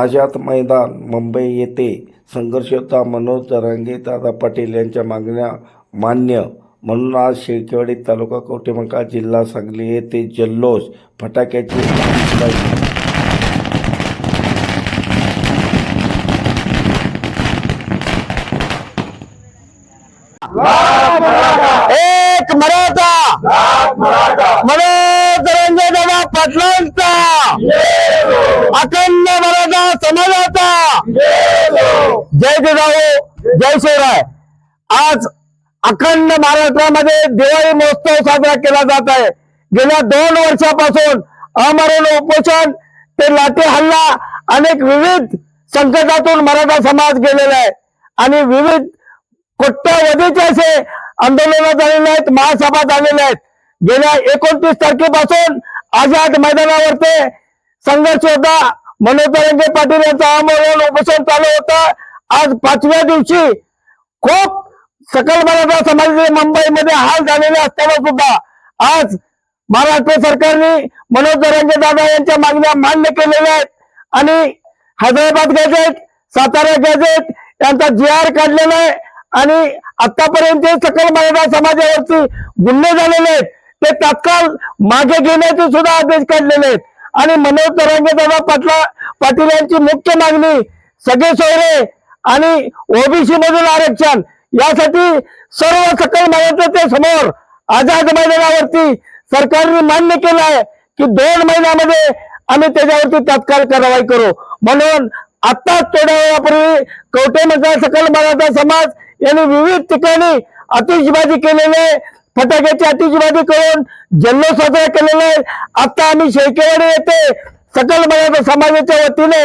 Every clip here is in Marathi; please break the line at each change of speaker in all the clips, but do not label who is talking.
आझाद मैदान मुंबई येथे संघर्षता मनोज जरांगे दादा पाटील यांच्या मागण्या मान्य. म्हणून आज शिळकेवाडी तालुका कवटेमंका जिल्हा सांगली येथे जल्लोष फटाक्याची
एक मराठा मनोज रंगे दादा पाटलांचा अखंड मराठा समाजाचा जय जय शिवराय. आज अखंड महाराष्ट्रामध्ये दिवाळी महोत्सव साजरा केला जात आहे. गेल्या दोन वर्षापासून अमरण उपोषण ते लाठी हल्ला अनेक विविध संकटातून मराठा समाज गेलेला आहे. आणि विविध कोट्यावधीचे असे आंदोलन झालेले आहेत महासभा झालेल्या आहेत. गेल्या एकोणतीस तारखेपासून आझाद मैदानावर ते संघर्ष होता. मनोज पाटील यांचं आमरण उपोषण चालू होतं. आज पाचव्या दिवशी खूप सकल मराठा समाजाचे मुंबईमध्ये हाल झालेले असताना सुद्धा आज महाराष्ट्र सरकारने मनोज दरंगे दादा यांच्या मागण्या मान्य केलेल्या आहेत. आणि हैदराबाद गॅझेट सातारा गॅझेट यांचा जी आर काढलेला आहे. आणि आतापर्यंत सकल मराठा समाजावरती गुन्हे झालेले आहेत ते तात्काळ मागे घेण्याचे सुद्धा आदेश काढलेले आहेत. आणि मनोज तरंगे दादा पाटला पाटील यांची मुख्य मागणी सगळे सोयरे आणि ओबीसी मधून आरक्षण यासाठी सर्व सकल मराठा समोर आझाद मैदानावरती सरकारने मान्य केलं आहे की दोन महिन्यामध्ये आम्ही त्याच्यावरती तात्काळ कारवाई करू. म्हणून आत्ताच थोड्या वेळापूर्वी कवटेमधला सकल मराठा समाज यांनी विविध ठिकाणी आतिषबाजी केलेले फटाक्याची आतिषबाजी करून जल्लोष साजरा केलेला आहे. आता आम्ही शेळकेवाडी येथे सकल मराठा समाजाच्या वतीने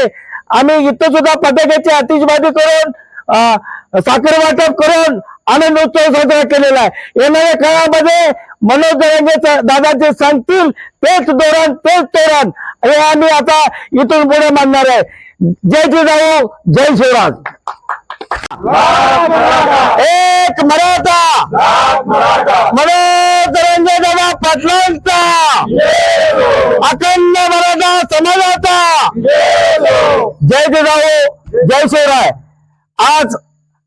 आम्ही इथं सुद्धा फटाक्याची आतिषबाजी करून अं, साखर वाटप करून आनंद उत्सव साजरा केलेला आहे. येणाऱ्या काळामध्ये मनोज दरंगे दादा जे सांगतील तेच धोरण तेच तोरण हे आम्ही आता इथून पुढे मानणार आहे. जय जिजाऊ जय शिवराज एक मराठा. मनोज दरंगे दादा पाटलांचा. अखंड मराठा समाजाचा. जय जिजाऊ जय शिवराय. आज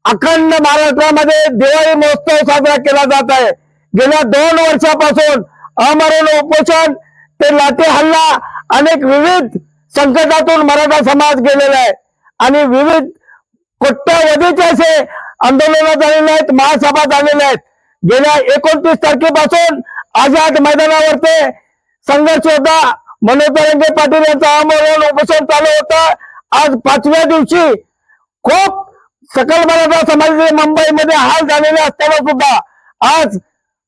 अखंड महाराष्ट्रामध्ये दिवाळी महोत्सव साजरा केला जात आहे. गेल्या दोन वर्षापासून अमरण उपोषण ते लाठी हल्ला अनेक विविध संकटातून मराठा समाज गेलेला आहे. आणि विविध कोट्यावधीचे असे आंदोलन झालेले आहेत महासभा झालेल्या आहेत. गेल्या एकोणतीस तारखेपासून आझाद मैदानावर ते संघर्ष होता. मनोज पाटील यांचं आमरण उपोषण चालू होतं. आज पाचव्या दिवशी खूप सकल मराठा समाजाचे मुंबईमध्ये हाल झालेले असताना सुद्धा आज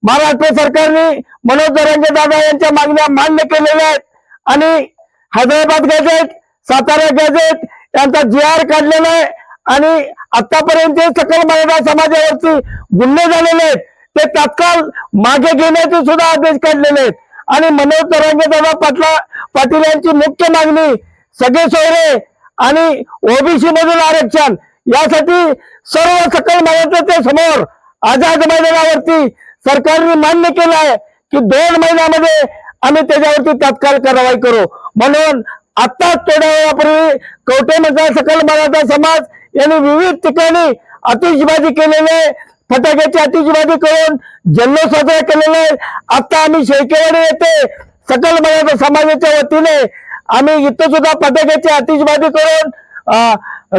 महाराष्ट्र सरकारने मनोज दरंगे दादा यांच्या मागण्या मान्य केलेल्या आहेत. आणि हैदराबाद गॅझेट सातारा गॅझेट यांचा जी आर काढलेला आहे. आणि आतापर्यंत सकल मराठा समाजावरती गुन्हे झालेले आहेत ते तात्काळ मागे घेण्याचे सुद्धा आदेश काढलेले आहेत. आणि मनोज तरंगे दादा पाटला पाटील यांची मुख्य मागणी सगळे सोयरे आणि ओबीसी मधून आरक्षण यासाठी सर्व सकल मराठा समोर आझाद मैदानावरती सरकारने मान्य केलं आहे की दोन महिन्यामध्ये आम्ही त्याच्यावरती तात्काळ कारवाई करू. म्हणून आत्ताच थोड्या वेळापूर्वी कवटेमधला सकल मराठा समाज यांनी विविध ठिकाणी आतिषबाजी केलेली आहे. फटाक्याची आतिषबाजी करून जल्लोष साजरा केलेला आहे. आता आम्ही शेळकेवाडी येथे सकल मराठा समाजाच्या वतीने आम्ही इथं सुद्धा पताक्याची आतिषबाजी करून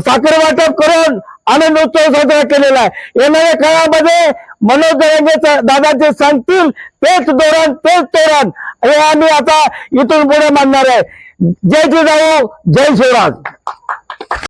साखर वाटप करून आनंद उत्सव साजरा केलेला आहे. येणाऱ्या काळामध्ये मनोज दरंगे दादा जे सांगतील तेच धोरण तेच तोरण हे आम्ही आता इथून पुढे मानणार आहे. जय जिजाऊ जय शिवराज.